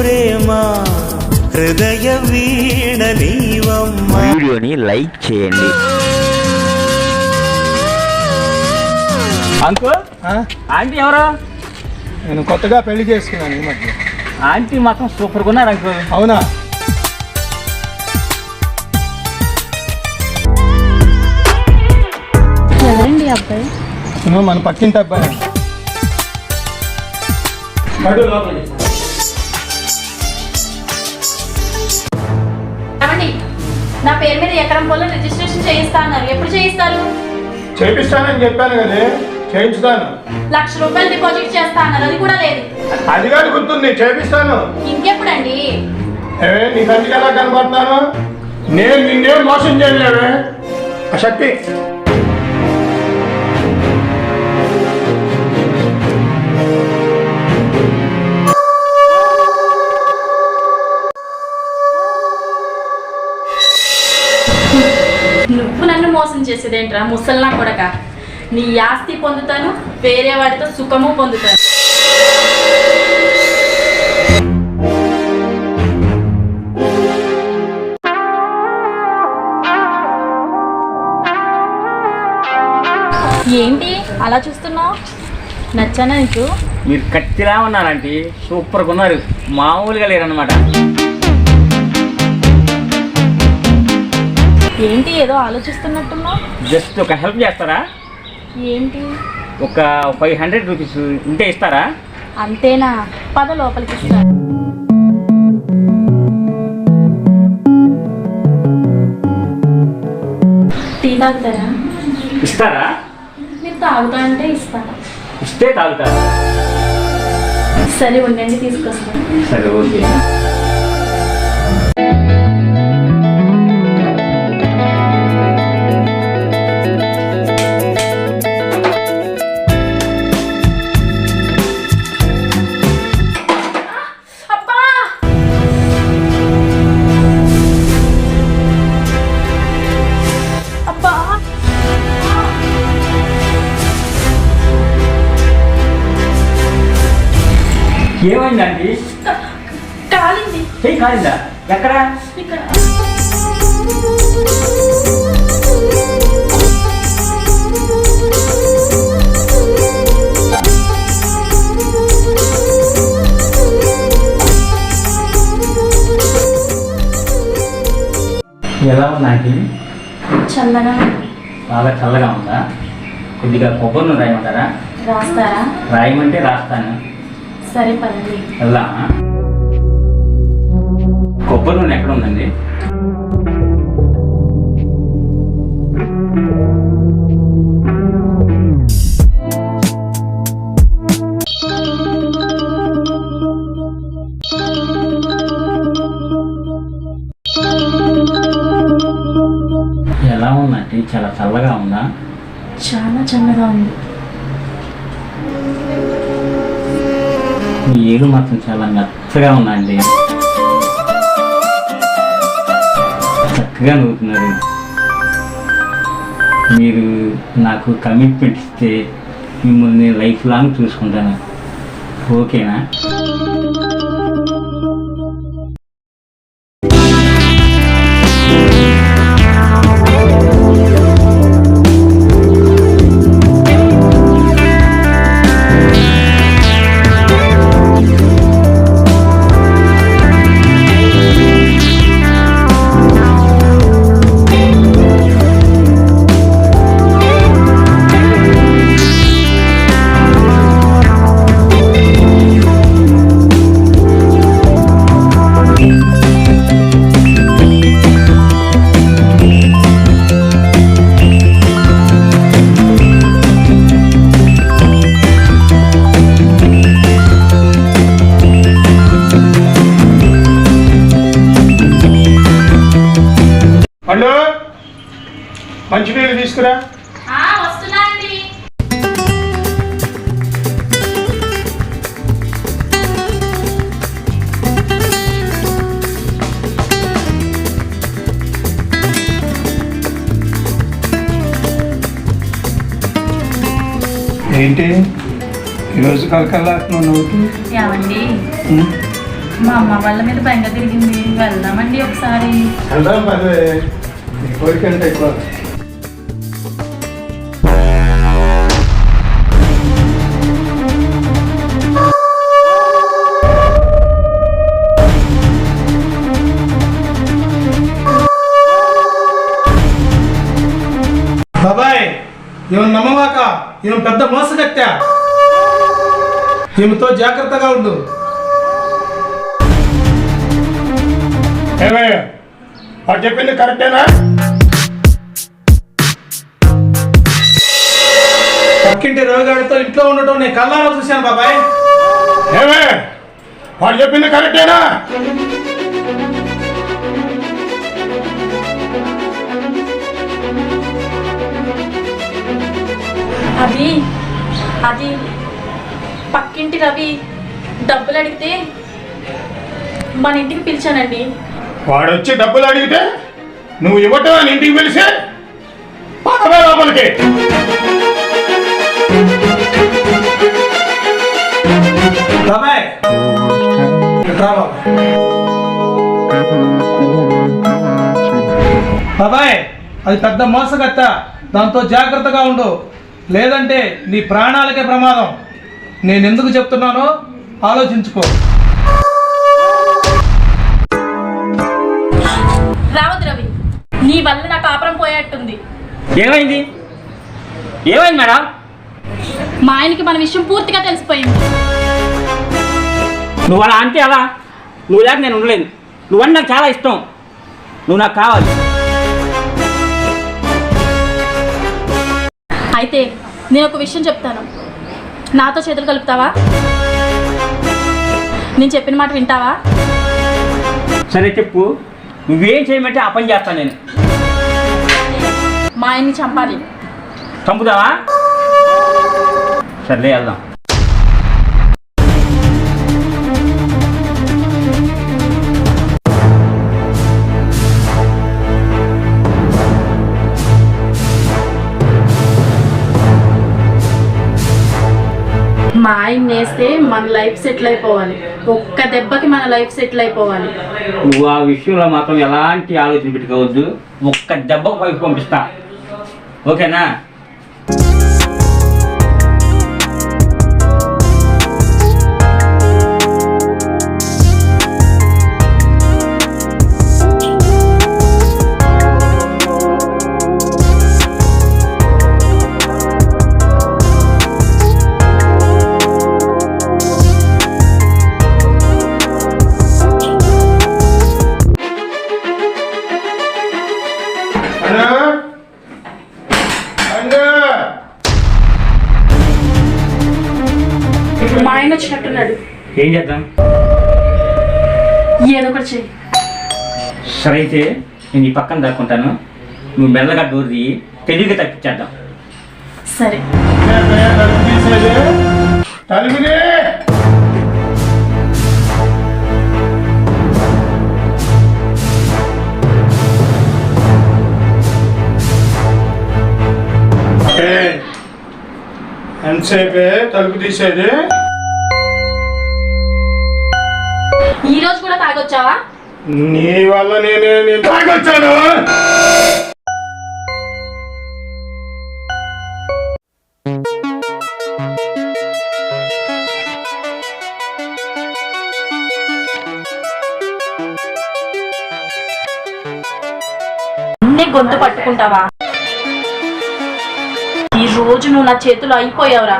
ప్రేమ హృదయ వీణ నీవమ్మ. వీడియోని లైక్ చేయండి. అంకు? ఆంటీ ఎవరు? నేను కొత్తగా పెళ్ళి చేసుకున్నాను ఈ మధ్య. ఆంటీ మాత్రం సూపర్గా ఉన్నారు అంకు అవునా? ఎవరండి అబ్బాయి? నువ్వు మన పక్కింటి అబ్బాయి. నా పేరు మీద ఎకరం పొలం రిజిస్ట్రేషన్ చేయిస్తా అన్నారు ఎప్పుడు చేయిస్తారు? చేపిస్తానని చెప్పాను కదే చేయించుతాను. లక్ష రూపాయలు డిపాజిట్ చేస్తా అన్నారు అది కూడా లేదు. అది కాదు గుర్తుంది చేపిస్తాను. ఇంకెప్పుడండి? ఏ నీ కంటికి ఎలా కనబడుతున్నాను? నేను నిన్నేం మోసం చేయలేవే? శక్తి. నన్ను మోసం చేసేదేంట్రా? ముసల్నా కొడక. నీ ఆస్తి పొందుతాను వేరే వాడితో సుఖము పొందుతాను. ఏంటి? అలా చూస్తున్నావు? నచ్చానా నీకు? మీరు కత్తిలా ఉన్నారంటే సూపర్గా ఉన్నారు. మామూలుగా లేరన్నమాట. ఏంటి ఏదో ఆలోచిస్తున్నట్టున్నావు? జస్ట్ ఒక హెల్ప్ చేస్తారా? ఏంటి? ఒక ఫైవ్ హండ్రెడ్ రూపీస్ ఉంటే ఇస్తారా? అంతేనా? పద లోపలికి ఇస్తా టీ తాగుతారా? ఇస్తారా? మీరు తాగుతా అంటే ఇస్తాను ఇస్తే తాగుతారా? సరే ఉండండి తీసుకొస్తాను. సరే ఓకే. ఏమైందండి? కాలింది. చెయ్యి కాలిందా? ఎక్కడ? ఇక్కడ. ఎలా ఉందండి చల్లగా. బాగా చల్లగా ఉందా? కొద్దిగా కొబ్బరి నూనె రాయమంటారా? రాస్తారా? రాయమంటే రాస్తాను. సరే పదండి. వెళ్దా కొబ్బరి నూనె ఎక్కడ ఉందండి? ఎలా ఉందండి? చాలా చల్లగా ఉందా? చాలా చల్లగా ఉంది. మీ ఏడు మాత్రం చాలా మెత్తగా ఉందండి చక్కగా నవ్వుతున్నారు. మీరు నాకు కమిట్మెంట్ ఇస్తే మిమ్మల్ని లైఫ్ లాంగ్ చూసుకుంటాను. ఓకేనా? మంచినీళ్ళు తీసుకురా. ఆ, వస్తున్నా అండి ఏంటి ఈరోజు కలకల్లాడుతున్నావు నవ్వుతూ? ఏమండి? మా అమ్మ వాళ్ళ మీద బెంగ తిరిగింది. వెళ్దామండి ఒకసారి. వెళ్దాం పదే నీ కోరిక అంటే ఎక్కువ. పెద్ద ఈమెతో జాగ్రత్తగా ఉండు. ఏమే వాడు చెప్పింది కరెక్టేనా? పక్కింటి రోగాడితో ఇంట్లో ఉండటం నేను కళ్ళారా చూశాను బాబాయ్. ఏమే వాడు చెప్పింది కరెక్టేనా? అది అది పక్కింటి రవి డబ్బులు అడిగితే మన ఇంటికి పిలిచానండి. వాడు వచ్చి డబ్బులు అడిగితే నువ్వు ఇవ్వటం అని ఇంటికి పిలిచి పక్కన లోపలికి. బాబాయ్ అది పెద్ద మోసగత్త. దాంతో జాగ్రత్తగా ఉండు. లేదంటే నీ ప్రాణాలకే ప్రమాదం. నేను ఎందుకు చెప్తున్నానో ఆలోచించుకో. రావద్దు రవి. నీ వల్ల నా కాపురం పోయేట్టుంది. ఏమైంది? ఏమైంది మేడం? మా ఆయనకి మన విషయం పూర్తిగా తెలిసిపోయింది. నువ్వు అలా అంటే అలా నువ్వు లేక నేను ఉండలేను. నువ్వంటే నాకు చాలా ఇష్టం. నువ్వు నాకు కావాలి. అయితే నేను ఒక విషయం చెప్తాను. నాతో చేతులు కలుపుతావా? నేను చెప్పిన మాట వింటావా? సరే చెప్పు. నువ్వేం చేయమంటే ఆ పని చేస్తాను నేను. మా ఆయన్ని చంపాలి. చంపుదావా సర్లే వెళ్దాం. మా ఆయన నేస్తే మన లైఫ్ సెటిల్ అయిపోవాలి. ఒక్క దెబ్బకి మన లైఫ్ సెటిల్ అయిపోవాలి. నువ్వు ఆ విషయంలో మాత్రం ఎలాంటి ఆలోచన పెట్టుకోవద్దు. ఒక్క దెబ్బకు పైకి పంపిస్తా. ఓకేనా? మా ఆయన వచ్చినట్టున్నాడు. ఏం చేద్దాం? ఏదో ఒకటి చెయ్యి సరే అయితే నేను ఈ పక్కన దాక్కుంటాను. నువ్వు మెల్లగా డోర్ తీయి తెలివిగా తప్పించేద్దాం. సరే. ఎంతసేపే తలుపు తీసేది? ఈ రోజు కూడా తాగొచ్చావా? నీ వల్ల నేనే నేను తాగొచ్చాను. గొంతు పట్టుకుంటావా? ఈ రోజు నువ్వు నా చేతిలో అయిపోయావురా.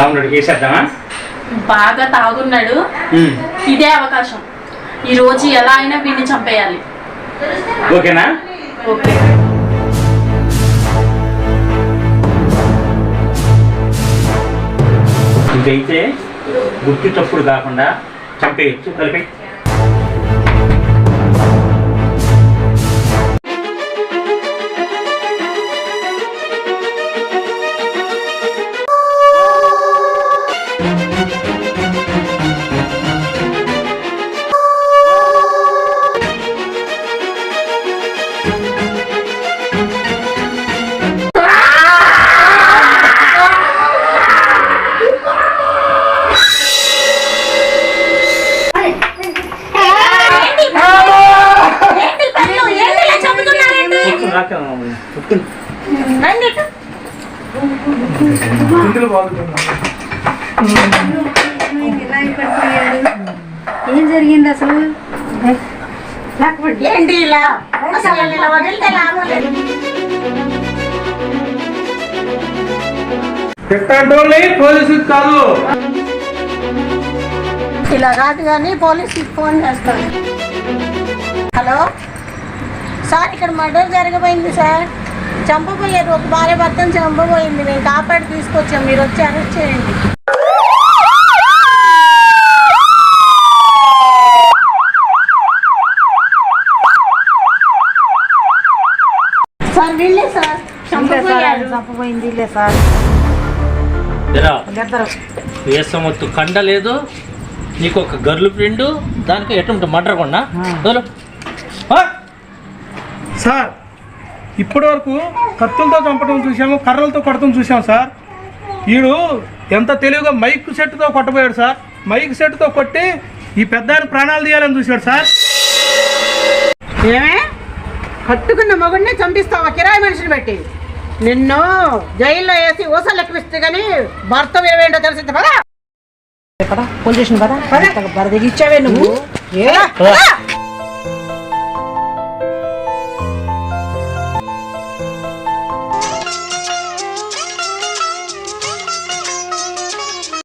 ఎలా ఉన్నాడు చేసేద్దామా? బాగా తాగున్నాడు. ఇదే అవకాశం. ఈ రోజు ఎలా అయినా వీడిని చంపేయాలి. ఓకేనా? ఓకే. ఇదైతే గుర్తు తప్పుడు కాకుండా చంపేయచ్చు కలిపి ఏం జరిగింది అసలు? ఏంటి ఇలా? అసలు వదిలితే లాభం కాదు. ఇలా కాదు కానీ పోలీసుకి ఫోన్ చేస్తాను. హలో? సార్ ఇక్కడ మర్డర్ జరగబోయింది సార్. చంపబోయారు ఒక భార్య భర్తను చంపబోయింది. నేను కాపాడి తీసుకొచ్చాం మీరు వచ్చి అరెస్ట్ చేయండి. సార్ వీళ్ళే సార్. చంపబోయారు. చంపబోయింది. సార్. కండ లేదు. నీకు ఒక గర్ల్ ఫ్రెండ్ దానికి ఎటువంటి మటర్ కొన్నా? సార్ ఇప్పటి వరకు కత్తులతో చంపడం చూసాము కర్రలతో కొట్టడం చూసాం సార్. వీడు ఎంత తెలివిగా మైక్ సెట్తో కొట్టబోయాడు సార్. మైక్ సెట్తో కొట్టి ఈ పెద్ద ప్రాణాలు తీయాలని చూశాడు సార్. ఏమే? కట్టుకున్న మగుడిని చంపిస్తావా? కిరాయి మనిషిని పెట్టి. నిన్ను జైల్లో వేసి ఊసలు లెక్కిస్తే గానీ భర్త ఏమేంటో తెలిసింది పదా పోలీస్ స్టేషన్ పదా. బరదిగిచ్చావే నువ్వు.